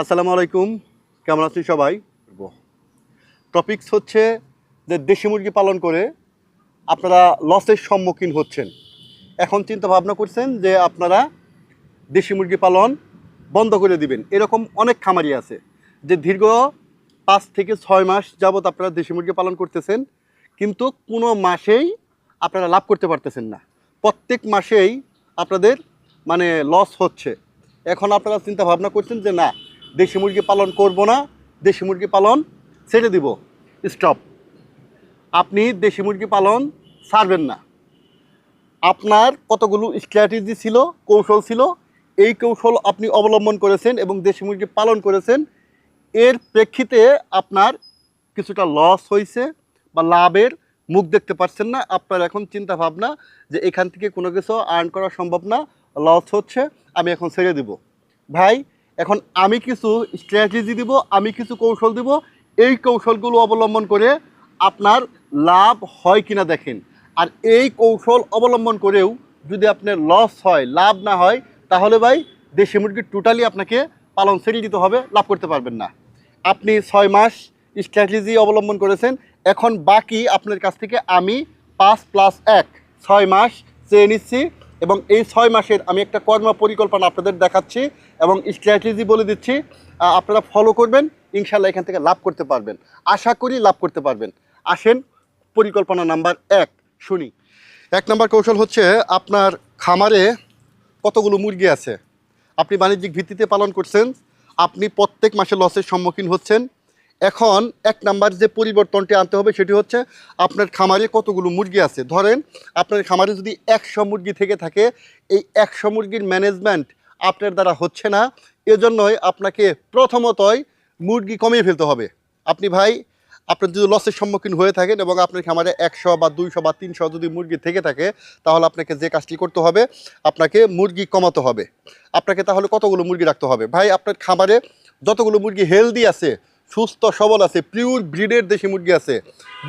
আসসালামু আলাইকুম। কেমন আছেন সবাই? টপিকস হচ্ছে যে দেশি মুরগি পালন করে আপনারা লসের সম্মুখীন হচ্ছেন। এখন চিন্তা ভাবনা করছেন যে আপনারা দেশি মুরগি পালন বন্ধ করে দিবেন। এরকম অনেক খামারি আছে যে দীর্ঘ পাঁচ থেকে ছয় মাস যাবৎ আপনারা দেশি মুরগি পালন করতেছেন কিন্তু কোনো মাসেই আপনারা লাভ করতে পারতেছেন না। প্রত্যেক মাসেই আপনাদের মানে লস হচ্ছে। এখন আপনারা চিন্তা ভাবনা করছেন যে না দেশি মুরগি পালন করব না, দেশি মুরগি পালন ছেড়ে দিব। স্টপ আপনি দেশি মুরগি পালন ছাড়বেন না। আপনার কতগুলো স্ট্র্যাটেজি ছিল, কৌশল ছিল, এই কৌশল আপনি অবলম্বন করেছেন এবং দেশি মুরগি পালন করেছেন। এর প্রেক্ষিতে আপনার কিছুটা লস হয়েছে বা লাভের মুখ দেখতে পাচ্ছেন না। আপনার এখন চিন্তা ভাবনা যে এখান থেকে কোনো কিছু আর্ন করা সম্ভব না লস হচ্ছে, আমি এখন ছেড়ে দিব। ভাই এখন আমি কিছু স্ট্র্যাটেজি দিব, আমি কিছু কৌশল দিব। এই কৌশলগুলো অবলম্বন করে আপনার লাভ হয় কিনা দেখেন। আর এই কৌশল অবলম্বন করেও যদি আপনার লস হয়, লাভ না হয়, তাহলে ভাই দেশি মুরগি টোটালি আপনাকে পালন ছেড়ে দিতে হবে, লাভ করতে পারবেন না। আপনি ছয় মাস স্ট্র্যাটেজি অবলম্বন করেছেন, এখন বাকি আপনার কাছ থেকে আমি পাঁচ প্লাস এক, ছয় মাস চেয়ে নিচ্ছি। এবং এই ছয় মাসের আমি একটা কর্ম পরিকল্পনা আপনাদের দেখাচ্ছি এবং স্ট্র্যাটেজি বলে দিচ্ছি। আপনারা ফলো করবেন ইনশাল্লাহ এখান থেকে লাভ করতে পারবেন। আশা করি লাভ করতে পারবেন। আসেন, পরিকল্পনা নাম্বার এক, শুনি। এক নম্বর কৌশল হচ্ছে আপনার খামারে কতগুলো মুরগি আছে? আপনি বাণিজ্যিক ভিত্তিতে পালন করছেন, আপনি প্রত্যেক মাসে লসের সম্মুখীন হচ্ছেন এখন এক নাম্বার যে পরিবর্তনটি আনতে হবে সেটি হচ্ছে আপনার খামারে কতগুলো মুরগি আছে। ধরেন আপনার খামারে যদি একশো মুরগি থেকে থাকে, এই একশো মুরগির ম্যানেজমেন্ট আপনার দ্বারা হচ্ছে না। এজন্যই আপনাকে প্রথমতই মুরগি কমিয়ে ফেলতে হবে। আপনি ভাই, আপনার যদি লসের সম্মুখীন হয়ে থাকেন এবং আপনার খামারে একশো বা দুইশো বা তিনশো যদি মুরগি থেকে থাকে, তাহলে আপনাকে যে কাজটি করতে হবে, আপনাকে মুরগি কমাতে হবে। আপনাকে তাহলে কতগুলো মুরগি রাখতে হবে? ভাই, আপনার খামারে যতগুলো মুরগি হেলদি আছে সুস্থ, সবল আছে পিওর ব্রিডের দেশি মুরগি আছে।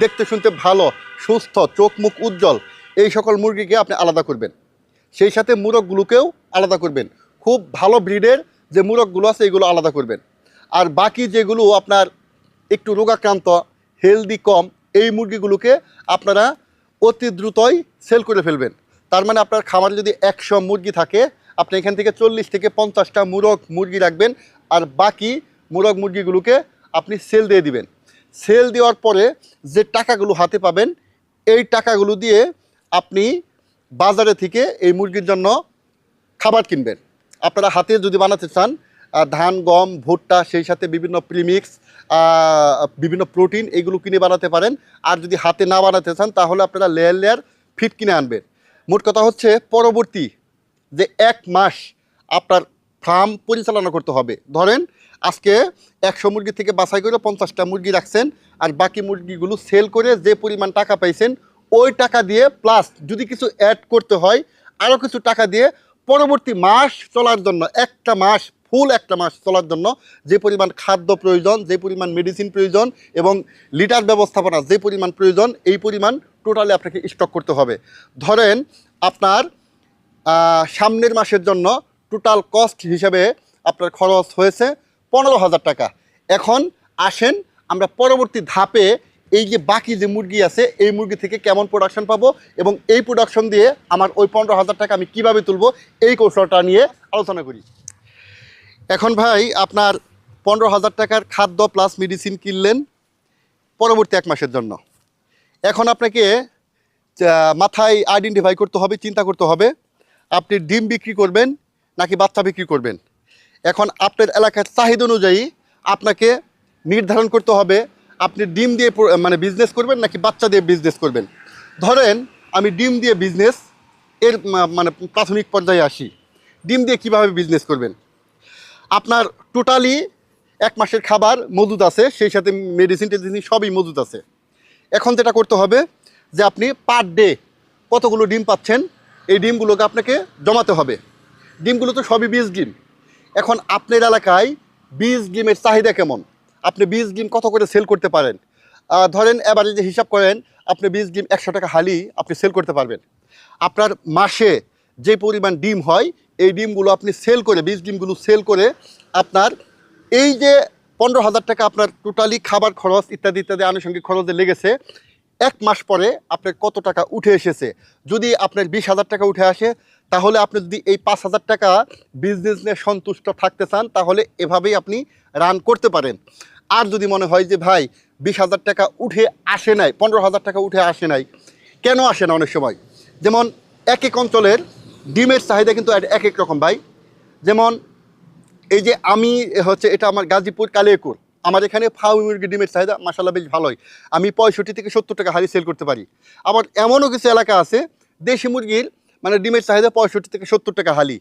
দেখতে শুনতে ভালো, সুস্থ, চোখ মুখ উজ্জ্বল। এই সকল মুরগিকে আপনি আলাদা করবেন। সেই সাথে মুরগগুলোকেও আলাদা করবেন। খুব ভালো ব্রিডের যে মুরগগুলো আছে, এগুলো আলাদা করবেন। আর বাকি যেগুলো আপনার একটু রোগাক্রান্ত হেলদি কম, এই মুরগিগুলোকে আপনারা অতি দ্রুতই সেল করে ফেলবেন। তার মানে আপনার খামারে যদি একশো মুরগি থাকে, আপনি এখান থেকে চল্লিশ থেকে পঞ্চাশটা মুরগ মুরগি রাখবেন। আর বাকি মুরগ মুরগিগুলোকে আপনি সেল দিয়ে দিবেন। সেল দেওয়ার পরে যে টাকাগুলো হাতে পাবেন, এই টাকাগুলো দিয়ে আপনি বাজারে থেকে এই মুরগির জন্য খাবার কিনবেন। আপনারা হাতে যদি বানাতে চান ধান, গম, ভুট্টা, সেই সাথে বিভিন্ন প্রিমিক্স বিভিন্ন প্রোটিন এগুলো কিনে বানাতে পারেন। আর যদি হাতে না বানাতে চান, তাহলে আপনারা লেয়ার লেয়ার ফিট কিনে আনবেন। মোট কথা হচ্ছে, পরবর্তী যে এক মাস আপনার ফার্ম পরিচালনা করতে হবে। ধরেন আজকে একশো মুরগি থেকে বাছাই করে পঞ্চাশটা মুরগি রাখছেন আর বাকি মুরগিগুলো সেল করে যে পরিমাণ টাকা পাইছেন, ওই টাকা দিয়ে প্লাস যদি কিছু অ্যাড করতে হয় আরও কিছু টাকা দিয়ে পরবর্তী মাস চলার জন্য, একটা মাস ফুল একটা মাস চলার জন্য যে পরিমাণ খাদ্য প্রয়োজন, যে পরিমাণ মেডিসিন প্রয়োজন এবং লিটার ব্যবস্থাপনা যে পরিমাণ প্রয়োজন, এই পরিমাণ টোটালি আপনাকে স্টক করতে হবে। ধরেন আপনার সামনের মাসের জন্য টোটাল কস্ট হিসাবে আপনার খরচ হয়েছে পনেরো হাজার টাকা। এখন আসেন, আমরা পরবর্তী ধাপে এই যে বাকি যে মুরগি আছে, এই মুরগি থেকে কেমন প্রোডাকশন পাবো এবং এই প্রোডাকশন দিয়ে আমার ওই পনেরো হাজার টাকা আমি কীভাবে তুলবো, এই কৌশলটা নিয়ে আলোচনা করি। এখন ভাই, আপনার পনেরো হাজার টাকার খাদ্য প্লাস মেডিসিন কিনলেন পরবর্তী এক মাসের জন্য। এখন আপনাকে মাথায় আইডেন্টিফাই করতে হবে, চিন্তা করতে হবে, আপনি ডিম বিক্রি করবেন নাকি বাচ্চা বিক্রি করবেন? এখন আপনার এলাকার চাহিদা অনুযায়ী আপনাকে নির্ধারণ করতে হবে, আপনি ডিম দিয়ে মানে বিজনেস করবেন নাকি বাচ্চা দিয়ে বিজনেস করবেন? ধরেন আমি ডিম দিয়ে বিজনেস এর মানে প্রাথমিক পর্যায়ে আসি। ডিম দিয়ে কীভাবে বিজনেস করবেন? আপনার টোটালি এক মাসের খাবার মজুদ আছে, সেই সাথে মেডিসিন টেডিসিন সবই মজুদ আছে। এখন যেটা করতে হবে যে আপনি পার ডে কতগুলো ডিম পাচ্ছেন, এই ডিমগুলোকে আপনাকে জমাতে হবে। ডিমগুলো তো সবই বীজ ডিম। এখন আপনার এলাকায় বীজ ডিমের চাহিদা কেমন? আপনি বীজ ডিম কত করে সেল করতে পারেন? ধরেন এবারে যে হিসাব করেন, আপনি বীজ ডিম একশো টাকা হালি আপনি সেল করতে পারবেন। আপনার মাসে যে পরিমাণ ডিম হয়, এই ডিমগুলো আপনি সেল করে, বীজ ডিমগুলো সেল করে আপনার এই যে পনেরো হাজার টাকা আপনার টোটালি খাবার খরচ ইত্যাদি ইত্যাদি আনুষঙ্গিক খরচে লেগেছে, এক মাস পরে আপনার কত টাকা উঠে এসেছে? যদি আপনার বিশ হাজার টাকা উঠে আসে তাহলে আপনি যদি এই পাঁচ হাজার টাকা বিজনেস নিয়ে সন্তুষ্ট থাকতে চান, তাহলে এভাবেই আপনি রান করতে পারেন। আর যদি মনে হয় যে, ভাই, বিশ হাজার টাকা উঠে আসে নাই, পনেরো হাজার টাকা উঠে আসে নাই, কেন আসে না? অনেক সময়। যেমন এক এক অঞ্চলের ডিমের চাহিদা কিন্তু এক এক রকম, ভাই। যেমন এই যে আমি হচ্ছে, এটা আমার গাজীপুর কালিয়াকুর। আমার এখানে ফাউ মুরগি ডিমের চাহিদা মাসাল্লাহ বেশ ভালোই। আমি পঁয়ষট্টি থেকে সত্তর টাকা হালি সেল করতে পারি। আবার এমনও কিছু এলাকা আছে, দেশি মুরগির মানে ডিমের চাহিদা পঁয়ষট্টি থেকে সত্তর টাকা হালি।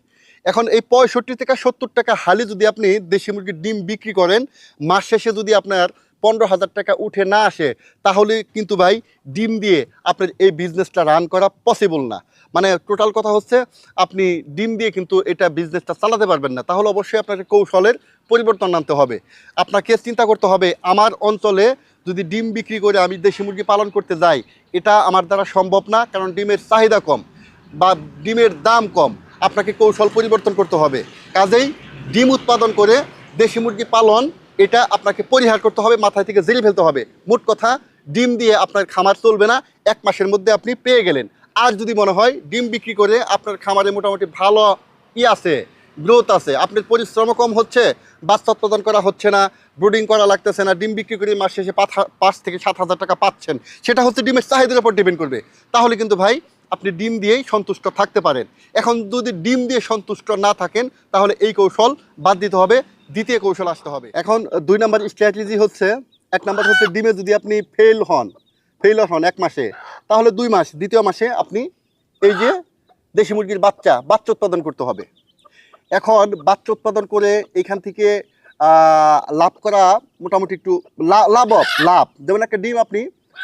এখন এই পঁয়ষট্টি থেকে সত্তর টাকা হালি যদি আপনি দেশি মুরগির ডিম বিক্রি করেন, মাস শেষে যদি আপনার পনেরো হাজার টাকা উঠে না আসে, তাহলে কিন্তু ভাই ডিম দিয়ে আপনার এই বিজনেসটা রান করা পসিবল না। মানে টোটাল কথা হচ্ছে, আপনি ডিম দিয়ে কিন্তু এটা বিজনেসটা চালাতে পারবেন না। তাহলে অবশ্যই আপনাকে কৌশলের পরিবর্তন আনতে হবে। আপনাকে চিন্তা করতে হবে, আমার অঞ্চলে যদি ডিম বিক্রি করে আমি দেশি মুরগি পালন করতে যাই, এটা আমার দ্বারা সম্ভব না, কারণ ডিমের চাহিদা কম। বা ডিমের দাম কম, আপনাকে কৌশল পরিবর্তন করতে হবে। কাজেই ডিম উৎপাদন করে দেশি মুরগি পালন, এটা আপনাকে পরিহার করতে হবে, মাথায় থেকে জেলে ফেলতে হবে। মোট কথা, ডিম দিয়ে আপনার খামার চলবে না, এক মাসের মধ্যে আপনি পেয়ে গেলেন। আর যদি মনে হয় ডিম বিক্রি করে আপনার খামারে মোটামুটি ভালো ই আছে গ্রোথ আছে, আপনার পরিশ্রমও কম হচ্ছে বাচ্চা উৎপাদন করা হচ্ছে না ব্রুডিং করা লাগতেছে না, ডিম বিক্রি করে মাস শেষে পাঁচ থেকে সাত হাজার টাকা পাচ্ছেন, সেটা হচ্ছে ডিমের চাহিদার উপর ডিপেন্ড করবে। তাহলে কিন্তু ভাই আপনি ডিম দিয়েই সন্তুষ্ট থাকতে পারেন। এখন যদি ডিম দিয়ে সন্তুষ্ট না থাকেন, তাহলে এই কৌশল বাদ দিতে হবে, দ্বিতীয় কৌশল আসতে হবে। এখন দুই নম্বর স্ট্র্যাটেজি হচ্ছে, এক নম্বর হচ্ছে ডিমে যদি আপনি ফেল হন ফেইলার হন এক মাসে, তাহলে দুই মাস, দ্বিতীয় মাসে আপনি এই যে দেশি মুরগির বাচ্চা বাচ্চা উৎপাদন করতে হবে। এখন বাচ্চা উৎপাদন করে এখান থেকে লাভ করা মোটামুটি একটু লাভ লাভ। যেমন একটা ডিম আপনি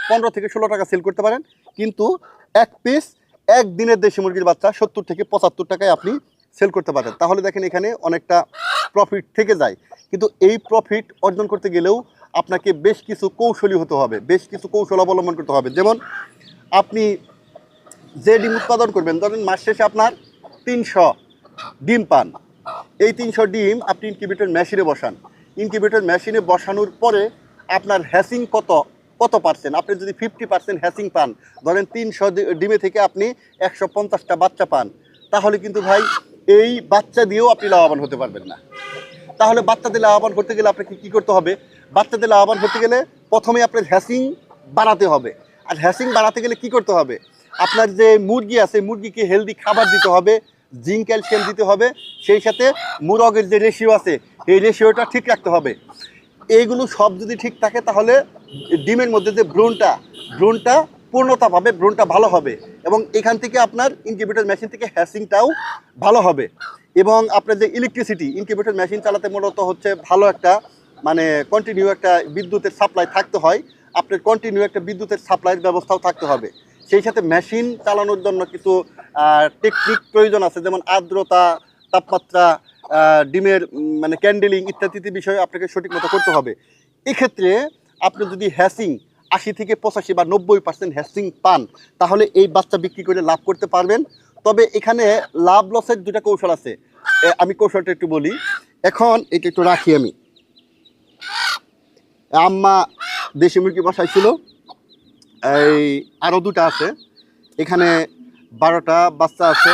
পনেরো থেকে ষোলো টাকা সেল করতে পারেন, কিন্তু এক পিস এক দিনের দেশি মুরগির বাচ্চা, সত্তর থেকে পঁচাত্তর টাকায় আপনি সেল করতে পারেন তাহলে দেখেন এখানে অনেকটা প্রফিট থেকে যায়। কিন্তু এই প্রফিট অর্জন করতে গেলেও আপনাকে বেশ কিছু কৌশলী হতে হবে, বেশ কিছু কৌশল অবলম্বন করতে হবে। যেমন আপনি যে ডিম উৎপাদন করবেন, ধরেন মাস শেষে আপনার তিনশো ডিম পান। এই তিনশো ডিম আপনি ইনকিউবেটর মেশিনে বসান। ইনকিউবেটর মেশিনে বসানোর পরে আপনার হ্যাসিং কত কত পার্সেন্ট? আপনি যদি ফিফটি পার্সেন্ট হ্যাসিং পান, ধরেন তিনশো ডিমে থেকে আপনি একশো পঞ্চাশটা বাচ্চা পান, তাহলে কিন্তু ভাই এই বাচ্চা দিয়েও আপনি লাভবান হতে পারবেন না। তাহলে বাচ্চা দিয়ে লাভবান করতে গেলে আপনাকে কী করতে হবে? বাচ্চা দিয়ে লাভবান করতে গেলে প্রথমে আপনার হ্যাসিং বাড়াতে হবে। আর হ্যাসিং বাড়াতে গেলে কি করতে হবে? আপনার যে মুরগি আছে, মুরগিকে হেলদি খাবার দিতে হবে, জিঙ্ক, ক্যালসিয়াম দিতে হবে, সেই সাথে মুরগের যে রেশিও আছে এই রেশিওটা ঠিক রাখতে হবে। এইগুলো সব যদি ঠিক থাকে, তাহলে ডিমের মধ্যে যে ব্রণটা ব্রণটা পূর্ণতা পাবে ব্রণটা ভালো হবে। এবং এখান থেকে আপনার ইনকিউবেটর মেশিন থেকে হ্যাসিংটাও ভালো হবে। এবং আপনার যে ইলেকট্রিসিটি ইনকিউবেটর মেশিন চালাতে মূলত হচ্ছে ভালো একটা মানে কন্টিনিউ একটা বিদ্যুতের সাপ্লাই থাকতে হয়। আপনার কন্টিনিউ একটা বিদ্যুতের সাপ্লাইয়ের ব্যবস্থাও থাকতে হবে। সেই সাথে মেশিন চালানোর জন্য কিছু টেকনিক প্রয়োজন আছে, যেমন আর্দ্রতা, তাপমাত্রা ডিমের মানে ক্যান্ডেলিং ইত্যাদি বিষয়ে আপনাকে সঠিক মতো করতে হবে। এক্ষেত্রে আপনি যদি হ্যাসিং আশি থেকে পঁচাশি বা নব্বই পার্সেন্ট হ্যাসিং পান, তাহলে এই বাচ্চা বিক্রি করে লাভ করতে পারবেন। তবে এখানে লাভ লসের দুটা কৌশল আছে। আমি কৌশলটা একটু বলি। এখন এটা একটু রাখি আমি। আম্মা দেশি মুরগি বসাইছিল এই আরও দুটো আছে। এখানে বারোটা বাচ্চা আছে।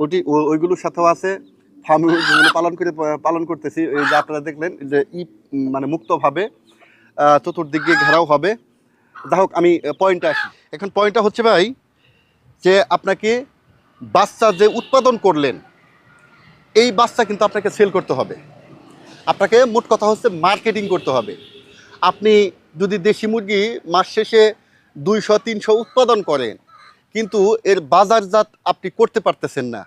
ওটি ওইগুলোর সাথেও আছে। ফার্মে পালন করে, পালন করতেছি। এই যে আপনারা দেখলেন যে ই মানে মুক্তভাবে চতুর্দিক দিয়ে ঘেরাও হবে। যাই হোক, আমি পয়েন্টটা আসি। এখন পয়েন্টটা হচ্ছে ভাই, যে আপনাকে বাচ্চা যে উৎপাদন করলেন, এই বাচ্চা কিন্তু আপনাকে সেল করতে হবে। আপনাকে মোট কথা হচ্ছে মার্কেটিং করতে হবে। আপনি যদি দেশি মুরগি মাস শেষে দুইশো, তিনশো উৎপাদন করেন, কিন্তু এর বাজারজাত আপনি করতে পারতেছেন না।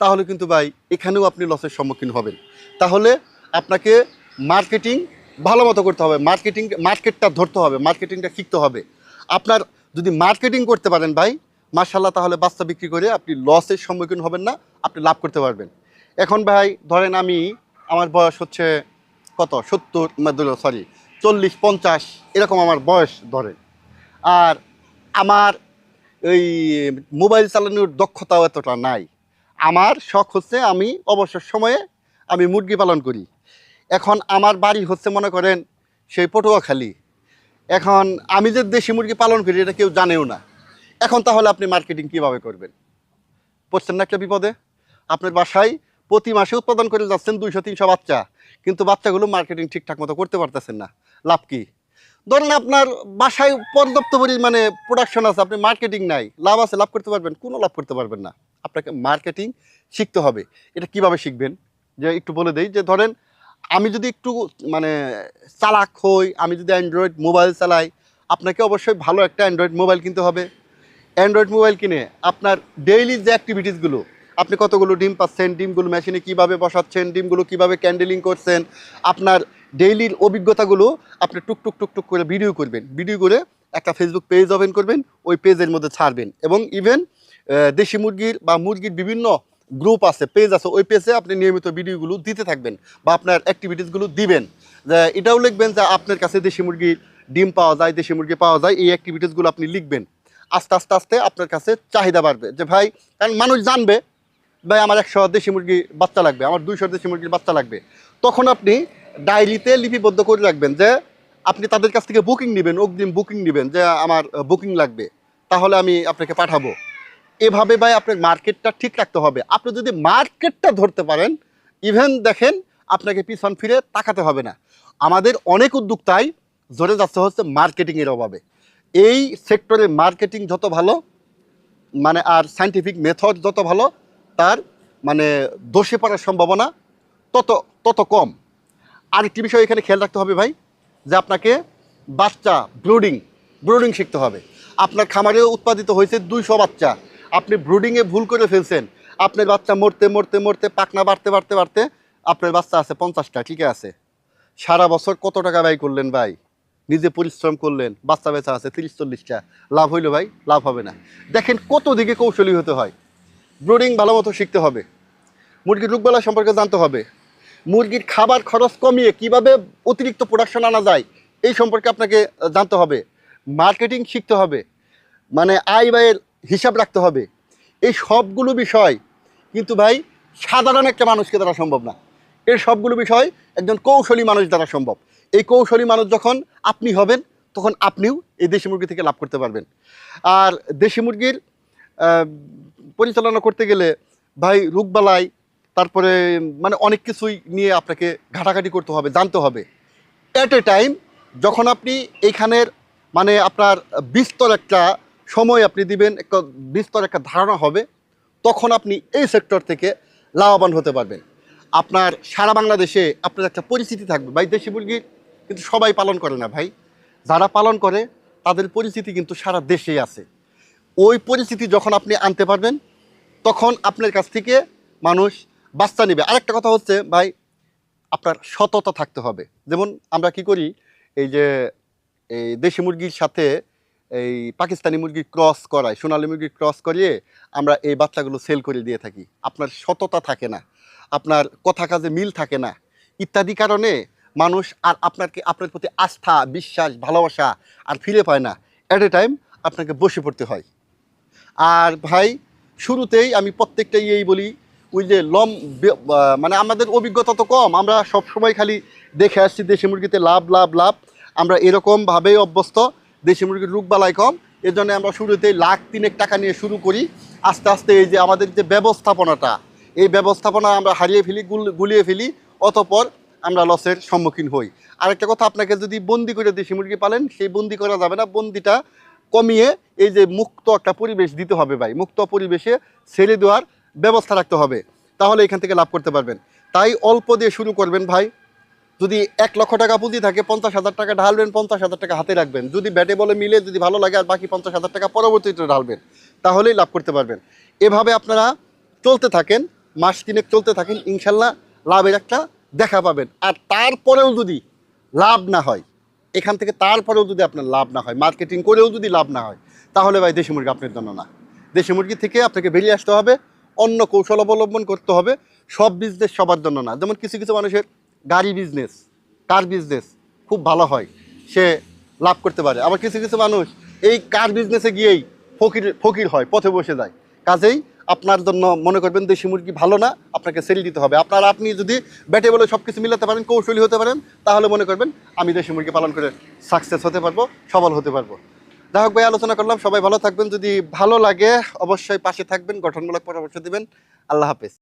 তাহলে কিন্তু ভাই, এখানেও আপনি লসের সম্মুখীন হবেন। তাহলে আপনাকে মার্কেটিং ভালো মতো করতে হবে। মার্কেটিং মার্কেটটা ধরতে হবে মার্কেটিংটা শিখতে হবে। আপনার যদি মার্কেটিং করতে পারেন ভাই মার্শাল্লাহ তাহলে বাচ্চা বিক্রি করে আপনি লসের সম্মুখীন হবেন না, আপনি লাভ করতে পারবেন। এখন ভাই, ধরেন আমি, আমার বয়স হচ্ছে কত? সত্তর সরি চল্লিশ, পঞ্চাশ, এরকম আমার বয়স ধরেন আর আমার এই মোবাইল চালানোর দক্ষতাও এতটা নাই। আমার শখ হচ্ছে আমি অবসর সময়ে আমি মুরগি পালন করি। এখন আমার বাড়ি হচ্ছে, মনে করেন, সেই পটুয়াখালী এখন আমি যে দেশি মুরগি পালন করি, এটা কেউ জানেও না। এখন তাহলে আপনি মার্কেটিং কীভাবে করবেন? পড়ছেন না একটা বিপদে? আপনার বাসায় প্রতি মাসে উৎপাদন করে যাচ্ছেন দুইশো, তিনশো বাচ্চা, কিন্তু বাচ্চাগুলো মার্কেটিং ঠিকঠাক মতো করতে পারতেছেন না। লাভ কি? ধরেন আপনার বাসায় পর্যাপ্ত পরিমাণে প্রোডাকশন আছে, আপনি মার্কেটিং নাই, লাভ আছে, লাভ করতে পারবেন, কোনো লাভ করতে পারবেন না। আপনাকে মার্কেটিং শিখতে হবে। এটা কীভাবে শিখবেন? যে একটু বলে দেই যে ধরেন, আমি যদি একটু মানে চালাক হই, আমি যদি অ্যান্ড্রয়েড মোবাইল চালাই, আপনাকে অবশ্যই ভালো একটা অ্যান্ড্রয়েড মোবাইল কিনতে হবে। অ্যান্ড্রয়েড মোবাইল কিনে আপনার ডেইলি যে অ্যাক্টিভিটিসগুলো আপনি কতগুলো ডিম পাচ্ছেন, ডিমগুলো মেশিনে কীভাবে বসাচ্ছেন, ডিমগুলো কীভাবে ক্যান্ডেলিং করছেন, আপনার ডেইলির অভিজ্ঞতাগুলো আপনি টুক টুক টুক টুক করে ভিডিও করবেন। ভিডিও করে একটা ফেসবুক পেজ ওপেন করবেন, ওই পেজের মধ্যে ছাড়বেন এবং ইভেন দেশি মুরগির বা মুরগির বিভিন্ন গ্রুপ আছে পেজ আছে, ওই পেজে আপনি নিয়মিত ভিডিওগুলো দিতে থাকবেন বা আপনার অ্যাক্টিভিটিসগুলো দিবেন। এটাও লিখবেন যে আপনার কাছে দেশি মুরগির ডিম পাওয়া যায়, দেশি মুরগি পাওয়া যায়, এই অ্যাক্টিভিটিসগুলো আপনি লিখবেন। আস্তে আস্তে আস্তে আপনার কাছে চাহিদা বাড়বে। যে ভাই, কারণ মানুষ জানবে, ভাই, আমার একশো দেশি মুরগি বাচ্চা লাগবে, আমার দুইশো দেশি মুরগির বাচ্চা লাগবে। তখন আপনি ডায়েরিতে লিপিবদ্ধ করে রাখবেন যে আপনি তাদের কাছ থেকে বুকিং নেবেন, অগ্রিম বুকিং নেবেন যে আমার বুকিং লাগবে। তাহলে আমি আপনাকে পাঠাবো। এভাবে ভাই আপনার মার্কেটটা ঠিক রাখতে হবে। আপনি যদি মার্কেটটা ধরতে পারেন ইভেন দেখেন আপনাকে পিছন ফিরে তাকাতে হবে না। আমাদের অনেক উদ্যোক্তাই জোরে যাচ্ছে হচ্ছে মার্কেটিংয়ের অভাবে। এই সেক্টরে মার্কেটিং যত ভালো মানে আর সাইন্টিফিক মেথড যত ভালো, তার মানে দোষে পড়ার সম্ভাবনা তত তত কম। আরেকটি বিষয় এখানে খেয়াল রাখতে হবে ভাই, যে আপনাকে বাচ্চা ব্রুডিং ব্রুডিং শিখতে হবে। আপনার খামারে উৎপাদিত হয়েছে দুইশো বাচ্চা। আপনি ব্রুডিংয়ে ভুল করে ফেলছেন। আপনার বাচ্চা মরতে মরতে মরতে পাকনা বাড়তে বাড়তে বাড়তে আপনার বাচ্চা আছে পঞ্চাশটা, ঠিক আছে? সারা বছর কত টাকা ব্যয় করলেন ভাই? নিজে পরিশ্রম করলেন, বাচ্চা বেচা আছে তিরিশ চল্লিশটা লাভ হইল ভাই, লাভ হবে না। দেখেন কত দিকে কৌশলী হতে হয়। ব্রুডিং ভালো মতো শিখতে হবে। মুরগির রোগবেলা সম্পর্কে জানতে হবে। মুরগির খাবার খরচ কমিয়ে কীভাবে অতিরিক্ত প্রোডাকশন আনা যায়, এই সম্পর্কে আপনাকে জানতে হবে। মার্কেটিং শিখতে হবে। মানে আয় ব্যয়ের হিসাব রাখতে হবে। এই সবগুলো বিষয় কিন্তু ভাই, সাধারণ একটা মানুষকে দ্বারা সম্ভব না। এর সবগুলো বিষয় একজন কৌশলী মানুষ দ্বারা সম্ভব। এই কৌশলী মানুষ যখন আপনি হবেন, তখন আপনিও এই দেশি মুরগি থেকে লাভ করতে পারবেন। আর দেশি মুরগির পরিচালনা করতে গেলে ভাই রোগবালাই, তারপরে মানে অনেক কিছুই নিয়ে আপনাকে ঘাটাঘাটি করতে হবে, জানতে হবে। অ্যাট এ টাইম যখন আপনি এইখানের মানে আপনার বিস্তর একটা সময় আপনি দিবেন একটা বিস্তর একটা ধারণা হবে, তখন আপনি এই সেক্টর থেকে লাভবান হতে পারবেন। আপনার সারা বাংলাদেশে আপনার একটা পরিচিতি থাকবে। ভাই, দেশি মুরগি কিন্তু সবাই পালন করে না ভাই। যারা পালন করে, তাদের পরিচিতি কিন্তু সারা দেশেই আছে। ওই পরিস্থিতি যখন আপনি আনতে পারবেন, তখন আপনার কাছ থেকে মানুষ বাচ্চা নেবে। আরেকটা কথা হচ্ছে ভাই, আপনার সততা থাকতে হবে। যেমন আমরা কি করি, এই যে, এই দেশি মুরগির সাথে এই পাকিস্তানি মুরগি ক্রস করায়, সোনালী মুরগি ক্রস করিয়ে আমরা এই বাচ্চাগুলো সেল করে দিয়ে থাকি। আপনার সততা থাকে না, আপনার কথা কাজে মিল থাকে না। ইত্যাদি কারণে মানুষ আর আপনাকে, আপনার প্রতি আস্থা, বিশ্বাস, ভালোবাসা আর ফিরে পায় না। অ্যাট এ টাইম আপনাকে বসে পড়তে হয়। আর ভাই, শুরুতেই আমি প্রত্যেকটাই এই বলি, ওই যে লম মানে আমাদের অভিজ্ঞতা তো কম, আমরা সব সময় খালি দেখে আসছি দেশি মুরগিতে লাভ লাভ লাভ। আমরা এরকমভাবেই অভ্যস্ত দেশি মুরগির রোগবালাই কম। এর জন্য আমরা শুরুতেই লাখ তিনেক টাকা নিয়ে শুরু করি। আস্তে আস্তে এই যে আমাদের যে ব্যবস্থাপনাটা, এই ব্যবস্থাপনা আমরা হারিয়ে ফেলি গুলিয়ে ফেলি, অতপর আমরা লসের সম্মুখীন হই। আরেকটা কথা, আপনাকে যদি বন্দি করে দেশি মুরগি পালেন, সেই বন্দি করা যাবে না। বন্দিটা কমিয়ে এই যে মুক্ত একটা পরিবেশ দিতে হবে ভাই। মুক্ত পরিবেশে ছেড়ে দেওয়ার ব্যবস্থা রাখতে হবে। তাহলে এখান থেকে লাভ করতে পারবেন। তাই অল্প দিয়ে শুরু করবেন ভাই। যদি এক লক্ষ টাকা পুঁজি থাকে, পঞ্চাশ হাজার টাকা ঢালবেন, পঞ্চাশ হাজার টাকা হাতে রাখবেন। যদি ব্যাটে বলে মিলে যদি ভালো লাগে আর বাকি পঞ্চাশ হাজার টাকা পরবর্তীতে ঢালবেন, তাহলেই লাভ করতে পারবেন। এভাবে আপনারা চলতে থাকেন, মাস তিনেক চলতে থাকেন, ইনশাল্লাহ লাভের একটা দেখা পাবেন। আর তারপরেও যদি লাভ না হয়, এখান থেকে তারপরেও যদি আপনার লাভ না হয়, মার্কেটিং করেও যদি লাভ না হয়, তাহলে ভাই দেশি মুরগি আপনার জন্য না। দেশি মুরগি থেকে আপনাকে বেরিয়ে আসতে হবে, অন্য কৌশল অবলম্বন করতে হবে, সব বিজনেস সবার জন্য না। যেমন কিছু কিছু মানুষের গাড়ি বিজনেস কার বিজনেস খুব ভালো হয়, সে লাভ করতে পারে। আবার কিছু কিছু মানুষ এই কার বিজনেসে গিয়েই ফকির ফকির হয়, পথে বসে যায়। কাজেই আপনার জন্য মনে করবেন দেশি মুরগি ভালো না, আপনাকে সেল দিতে হবে। আপনার আপনি যদি ব্যাটে বলে সব কিছু মিলাতে পারেন, কৌশলী হতে পারেন, তাহলে মনে করবেন আমি দেশি মুরগি পালন করে সাকসেস হতে পারব, সবল হতে পারব। যাই হোক ভাই, আলোচনা করলাম। সবাই ভালো থাকবেন। যদি ভালো লাগে, অবশ্যই পাশে থাকবেন, গঠনমূলক পরামর্শ দেবেন। আল্লাহ হাফেজ।